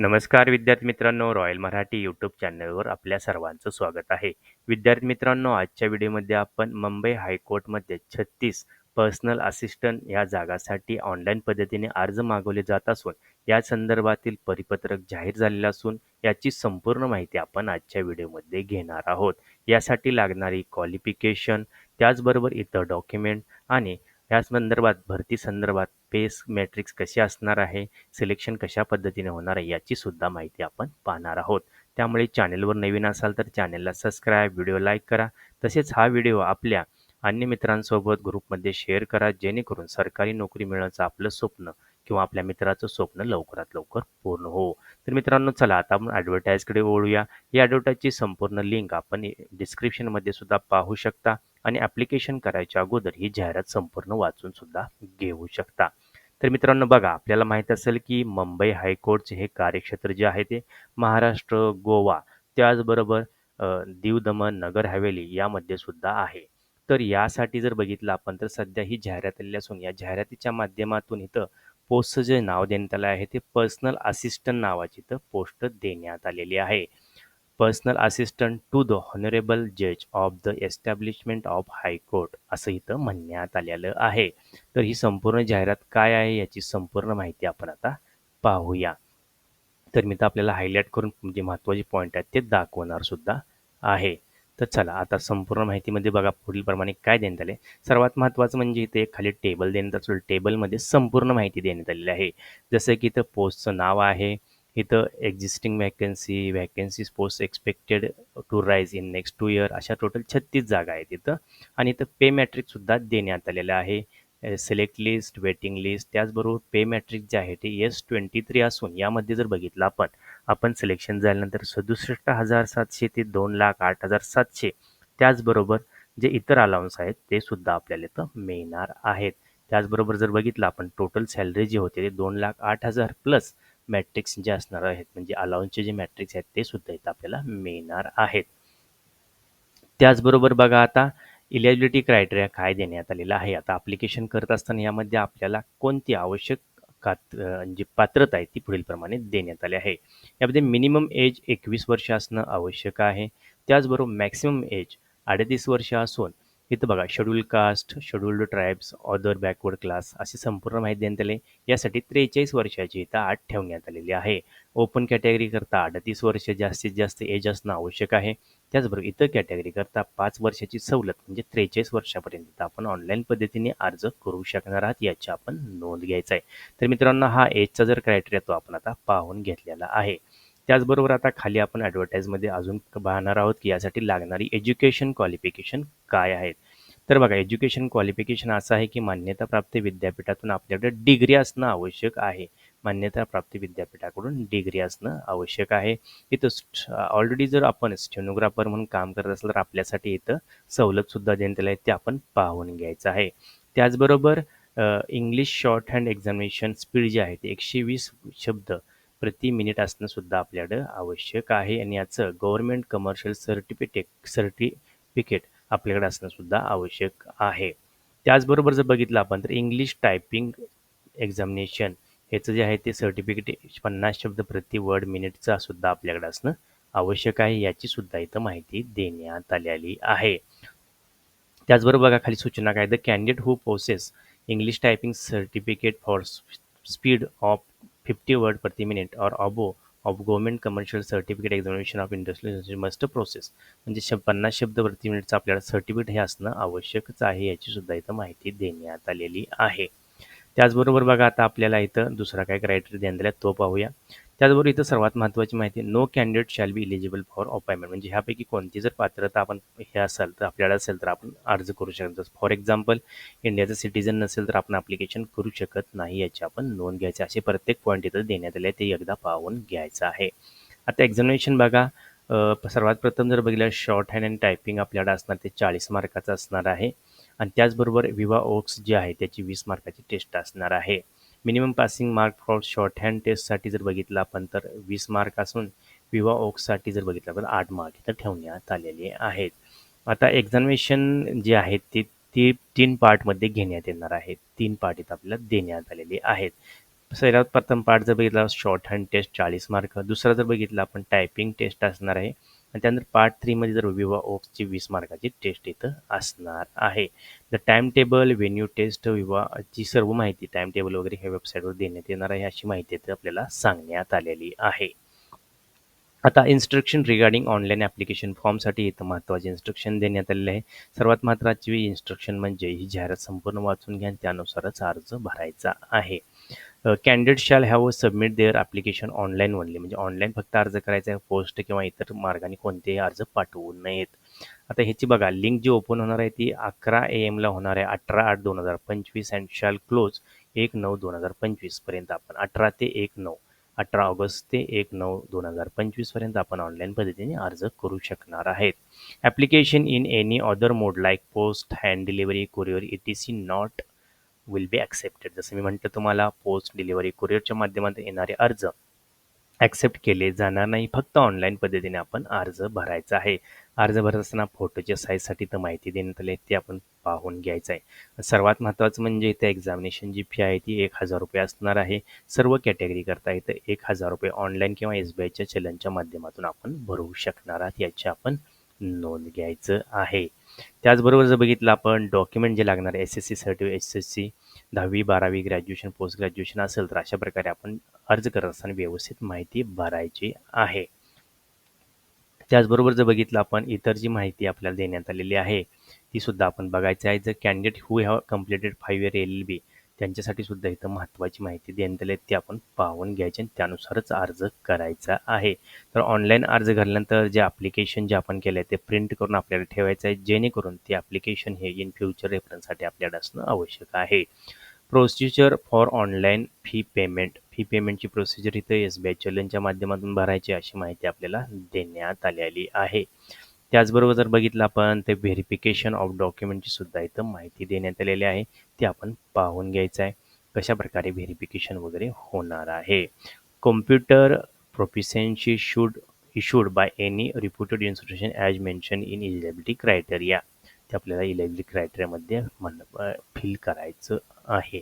नमस्कार विद्यार्थी मित्रांनो रॉयल मराठी यूट्यूब चॅनलवर आपल्या सर्वांचं स्वागत आहे. विद्यार्थी मित्रांनो आजच्या व्हिडिओमध्ये आपण मुंबई हायकोर्टमध्ये छत्तीस पर्सनल असिस्टंट या जागासाठी ऑनलाईन पद्धतीने अर्ज मागवले जात असून या संदर्भातील परिपत्रक जाहीर झालेलं असून याची संपूर्ण माहिती आपण आजच्या व्हिडिओमध्ये घेणार आहोत. यासाठी लागणारी क्वालिफिकेशन त्याचबरोबर इतर डॉक्युमेंट आणि ह्या संदर्भात भरती संदर्भात पेस मॅट्रिक्स कशी असणार आहे सिलेक्शन कशा पद्धतीने होणार आहे याची सुद्धा माहिती आपण पाहणार आहोत. त्यामुळे चॅनेलवर नवीन असाल तर चॅनेलला सबस्क्राईब व्हिडिओ लाईक करा. तसेच हा व्हिडिओ आपल्या अन्य मित्रांसोबत ग्रुपमध्ये शेअर करा जेणेकरून सरकारी नोकरी मिळण्याचं आपलं स्वप्न किंवा आपल्या मित्राचं स्वप्न लवकरात लवकर पूर्ण हो. तर मित्रांनो चला आता आपण ॲडव्हर्टाईजकडे ओळूया या ॲडव्हर्टाईजची संपूर्ण लिंक आपण डिस्क्रिप्शनमध्ये सुद्धा पाहू शकता आणि ॲप्लिकेशन करायच्या अगोदर ही जाहिरात संपूर्ण वाचून सुद्धा घेऊ शकता. तर मित्रांनो बघा आपल्याला माहीत असेल की मुंबई हायकोर्टचे हे कार्यक्षेत्र जे आहे ते महाराष्ट्र गोवा त्याचबरोबर दीव दमण नगर हवेली यामध्ये सुद्धा आहे. तर यासाठी जर बघितलं आपण तर सध्या ही जाहिरात आलेली असून या जाहिरातीच्या माध्यमातून इथं पोस्टचं जे नाव देण्यात आलं आहे ते पर्सनल असिस्टंट नावाची इथं पोस्ट देण्यात आलेली आहे. Personal assistant to the honourable जज of the establishment of high court असं इथं म्हणण्यात आलेलं आहे. तर ही संपूर्ण जाहिरात काय आहे याची संपूर्ण माहिती आपण आता पाहूया. तर मी तर आपल्याला हायलाईट करून जे महत्त्वाचे पॉईंट आहेत ते दाखवणार सुद्धा आहे. तर चला आता संपूर्ण माहितीमध्ये बघा पुढील प्रमाणे काय देण्यात आले. सर्वात महत्त्वाचं म्हणजे इथे खाली टेबल देण्यात असेल टेबलमध्ये संपूर्ण माहिती देण्यात आलेली आहे. जसं की इथं पोस्टचं नाव आहे. इथं existing vacancy vacancies post expected to rise in next two year अशा टोटल छत्तीस जागा आहेत इथं. आणि इथं पे मॅट्रिकसुद्धा देण्यात आलेलं आहे. सिलेक्ट लिस्ट वेटिंग लिस्ट त्याचबरोबर पे मॅट्रिक जे आहे ते एस ट्वेंटी थ्री असून यामध्ये जर बघितलं आपण आपण सिलेक्शन झाल्यानंतर सदुसष्ट हजार सातशे ते दोन लाख आठ हजार सातशे त्याचबरोबर जे इतर अलाउन्स आहेत ते सुद्धा आपल्याला इथं मिळणार आहेत. त्याचबरोबर जर बघितलं आपण टोटल सॅलरी जे होते ते दोन लाख आठ हजार प्लस मॅट्रिक्स जे असणार आहेत म्हणजे अलाउन्सचे जे मॅट्रिक्स आहेत ते सुद्धा इथं आपल्याला मिळणार आहेत. त्याचबरोबर बघा आता इलिजिबिलिटी क्रायटेरिया काय देण्यात आलेला आहे? आता ॲप्लिकेशन करत असताना यामध्ये आपल्याला कोणती आवश्यक कात जी पात्रता आहे ती पुढीलप्रमाणे देण्यात आली आहे. यामध्ये मिनिमम एज एकवीस वर्ष असणं आवश्यक आहे. त्याचबरोबर मॅक्सिमम एज अडतीस वर्ष असून इथं बघा schedule caste scheduled tribes other backward class अशी संपूर्ण माहिती देण्यात आली यासाठी त्रेचाळीस वर्षाची इथं आठ ठेवण्यात आलेली आहे. ओपन कॅटेगरी करता अडतीस वर्ष जास्तीत जास्त एज असणं आवश्यक आहे. त्याचबरोबर इतर कॅटेगरीकरता पाच वर्षाची सवलत म्हणजे त्रेचाळीस वर्षापर्यंत. आपण ऑनलाईन पद्धतीने अर्ज करू शकणार आहात याची आपण नोंद घ्यायचा आहे. तर मित्रांनो हा एजचा जर क्रायटेरिया तो आपण आता पाहून घेतलेला आहे. त्याचबरोबर आता खाली आपण ॲडव्हर्टाईजमध्ये अजून पाहणार आहोत की यासाठी लागणारी एज्युकेशन क्वालिफिकेशन काय आहेत. तर बघा एज्युकेशन क्वालिफिकेशन असं आहे की मान्यताप्राप्त विद्यापीठातून आपल्याकडे डिग्री असणं आवश्यक आहे. मान्यताप्राप्त विद्यापीठाकडून डिग्री असणं आवश्यक आहे. इथं ऑलरेडी जर आपण स्टेनोग्राफर म्हणून काम करत असलं तर आपल्यासाठी इथं सवलतसुद्धा देण्यात आहे ते आपण पाहून घ्यायचं आहे. त्याचबरोबर English short hand examination speed जे आहे ते एकशे वीस शब्द प्रति मिनिट असणं सुद्धा आपल्याकडं आवश्यक आहे. आणि याचं गव्हर्नमेंट कमर्शियल सर्टिफिकेट सर्टिफिकेट आपल्याकडे असणं सुद्धा आवश्यक आहे. त्याचबरोबर जर बघितलं आपण तर इंग्लिश टायपिंग एक्झामिनेशन ह्याचं जे आहे ते सर्टिफिकेट पन्नास शब्द प्रति वर्ड मिनिटचा सुद्धा आपल्याकडे असणं आवश्यक आहे याची सुद्धा इथं माहिती देण्यात आलेली आहे. त्याचबरोबर बघा खाली सूचना काय the candidate who posses English typing certificate for speed of fifty word प्रति minute or above of government commercial certificate examination of industrial must process म्हणजे श पन्नास शब्द प्रति मिनिटचं आपल्याला सर्टिफिकेट हे असणं आवश्यकच आहे याची सुद्धा इथं माहिती देण्यात आलेली आहे. त्याचबरोबर बघा आता आपल्याला इथं दुसरा काय क्रायटेरिया देण्यात आला तो पाहूया. त्याचबरोबर इथं सर्वात महत्त्वाची माहिती no candidate shall be eligible for appointment म्हणजे ह्यापैकी कोणती जर पात्रता आपण हे असेल तर आपल्याला असेल तर आपण अर्ज करू शकतो फॉर एक्झाम्पल इंडियाचं सिटीजन नसेल तर आपण ॲप्लिकेशन करू शकत नाही याची आपण नोंद घ्यायची असे प्रत्येक पॉईंट इथं देण्यात आले ते एकदा पाहून घ्यायचं आहे. आता एक्झामिनेशन बघा. सर्वात प्रथम जर बघितलं शॉर्ट हँड अँड टायपिंग आपल्याकडे असणार ते चाळीस मार्काचं असणार आहे. आणि त्याचबरोबर विवा ओक्स जे आहे त्याची वीस मार्काची टेस्ट असणार आहे. Minimum passing mark for shorthand टेस्टसाठी जर बघितलं आपण तर वीस मार्क असून विवा ओक्ससाठी जर बघितलं तर आठ मार्क इथं ठेवण्यात आलेले आहेत. आता एक्झामिनेशन जे आहेत ते ती तीन पार्टमध्ये घेण्यात येणार आहेत. तीन पार्ट इथं आपल्याला देण्यात आलेले आहेत. सैराव प्रथम पार्ट जर बघितला शॉर्ट हँड टेस्ट चाळीस मार्क दुसरा जर बघितला आपण टायपिंग टेस्ट असणार आहे. आणि त्यानंतर पार्ट थ्रीमध्ये जर विवा ओक्सची वीस मार्काची टेस्ट इथं असणार आहे. The time table venue test विवाची सर्व माहिती टाइम टेबल वगैरे ह्या वेबसाईटवर देण्यात येणार आहे अशी माहिती इथं आपल्याला सांगण्यात आलेली आहे. आता इन्स्ट्रक्शन रिगार्डिंग ऑनलाईन ॲप्लिकेशन फॉर्मसाठी इथं महत्त्वाचे इन्स्ट्रक्शन देण्यात आलेले आहे. सर्वात महत्त्वाची इन्स्ट्रक्शन म्हणजे ही जाहिरात संपूर्ण वाचून घ्या आणि त्यानुसारच अर्ज भरायचा आहे. Candidate shall have submit their application online only म्हणजे ऑनलाईन फक्त अर्ज करायचा आहे पोस्ट किंवा इतर मार्गाने कोणतेही अर्ज पाठवू नयेत. आता ह्याची बघा लिंक जी ओपन होणार आहे ती अकरा ए एमला होणार आहे. अठरा आठ दोन हजार पंचवीस अँड शॅल क्लोज एक नऊ दोन हजार पंचवीसपर्यंत आपण अठरा ते एक नऊ. अठरा ऑगस्ट ते एक नऊ दोन हजार पंचवीसपर्यंत आपण ऑनलाईन पद्धतीने अर्ज करू शकणार आहेत. Application in any other mode like post hand delivery courier it see not will be accepted जसं मी म्हटलं तुम्हाला पोस्ट डिलिव्हरी कुरिअरच्या माध्यमातून येणारे अर्ज ॲक्सेप्ट केले जाणार नाही. फक्त ऑनलाईन पद्धतीने आपण अर्ज भरायचा आहे. अर्ज भरत असताना फोटोच्या साईजसाठी तर माहिती देण्यात आली ते आपण पाहून घ्यायचं आहे. सर्वात महत्त्वाचं म्हणजे इथे एक्झामिनेशन जी फी आहे ती एक हजार रुपये असणार आहे. सर्व कॅटेगरी करता इथं एक हजार रुपये ऑनलाईन किंवा एस बी आयच्या चलनच्या माध्यमातून आपण भरू शकणार आहात याची आपण नोंद घ्यायचं आहे. त्याचबरोबर जर बघितलं आपण डॉक्युमेंट जे लागणार S S C certificate S S C दहावी बारावी ग्रॅज्युएशन पोस्ट ग्रॅज्युएशन असेल तर अशा प्रकारे आपण अर्ज करत असताना व्यवस्थित माहिती भरायची आहे. त्याचबरोबर जर बघितलं आपण इतर जी माहिती आपल्याला देण्यात आलेली आहे ती सुद्धा आपण बघायची आहे. जर candidate who have completed five year L L B त्यांच्यासाठी सुद्धा इथं महत्त्वाची माहिती देण्यात आली ती आपण पाहून घ्यायची आणि त्यानुसारच अर्ज करायचा आहे. तर ऑनलाईन अर्ज घातल्यानंतर जे ॲप्लिकेशन जे आपण केलं आहे ते प्रिंट करून आपल्याला ठेवायचं आहे जेणेकरून ते ॲप्लिकेशन हे इन फ्युचर रेफरन्ससाठी आपल्याला असणं आवश्यक आहे. Procedure for online fee payment fee पेमेंटची प्रोसिजर इथं एस बी आय चलनच्या माध्यमातून भरायची अशी माहिती आपल्याला देण्यात आलेली आहे. त्याचबरोबर जर बघितलं आपण ते व्हेरिफिकेशन ऑफ डॉक्युमेंटची सुद्धा इथं माहिती देण्यात आलेली आहे. ती आपण पाहून घ्यायचं आहे. कशा प्रकारे व्हेरिफिकेशन वगैरे होणार आहे? Computer proficiency should issued by any reputed institution as mention in eligibility criteria ते आपल्याला इलेक्ट्रिक क्रायटेरियामध्ये म्हण फिल करायचं आहे.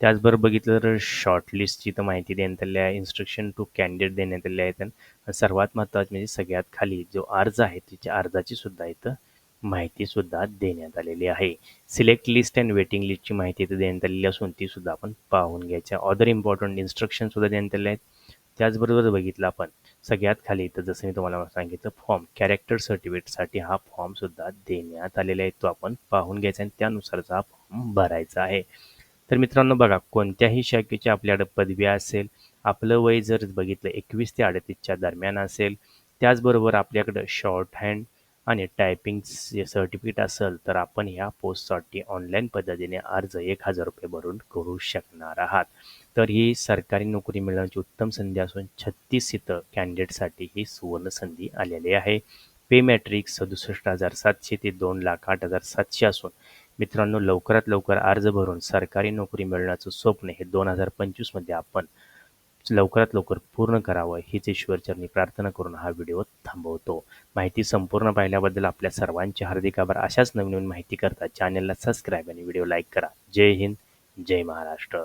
त्याचबरोबर बघितलं तर शॉर्टलिस्टची तर माहिती देण्यात आली आहे. इन्स्ट्रक्शन टू कॅन्डिडेट देण्यात आले आहेत सर्वात महत्त्वाचं म्हणजे सगळ्यात खाली जो अर्ज आहे तिच्या अर्जाची सुद्धा इथं माहितीसुद्धा देण्यात आलेली आहे. सिलेक्ट लिस्ट अँड वेटिंग लिस्टची माहिती इथं देण्यात आलेली असून ती सुद्धा आपण पाहून घ्यायच्या अदर इम्पॉर्टंट इन्स्ट्रक्शनसुद्धा देण्यात आले आहेत. त्याचबरोबर बघितलं आपण सगळ्यात खाली इथं जसं मी तुम्हाला सांगितलं फॉर्म कॅरेक्टर सर्टिफिकेटसाठी हा फॉर्मसुद्धा देण्यात आलेला आहे. तो आपण पाहून घ्यायचा आणि त्यानुसारचा हा फॉर्म भरायचा आहे. तर मित्रांनो बघा कोणत्याही शाखेची आपल्याकडे पदवी असेल आपलं वय जर बघितलं एकवीस ते अडतीसच्या दरम्यान असेल त्याचबरोबर आपल्याकडं शॉर्ट हँड आणि टायपिंग सर्टिफिकेट असेल तर आपण ह्या पोस्टसाठी ऑनलाईन पद्धतीने अर्ज एक हजार रुपये भरून करू शकणार आहात. तर ही सरकारी नोकरी मिळण्याची उत्तम संधी असून छत्तीस इथं कॅन्डिडेटसाठी ही सुवर्ण संधी आलेली आहे. पे मॅट्रिक सदुसष्ट हजार सातशे ते दोन लाख आठ हजार सातशे असून मित्रांनो लवकरात लवकर अर्ज भरून सरकारी नोकरी मिळण्याचं स्वप्न हे दोन हजार पंचवीसमध्ये आपण लवकरात लवकर पूर्ण करावं हीच ईश्वरचरणी प्रार्थना करून हा व्हिडिओ थांबवतो. माहिती संपूर्ण पाहिल्याबद्दल आपल्या सर्वांचे हार्दिक आभार. अशाच नवीन नवीन माहिती करता चॅनलला सबस्क्राईब आणि व्हिडिओ लाईक करा. जय हिंद जय महाराष्ट्र.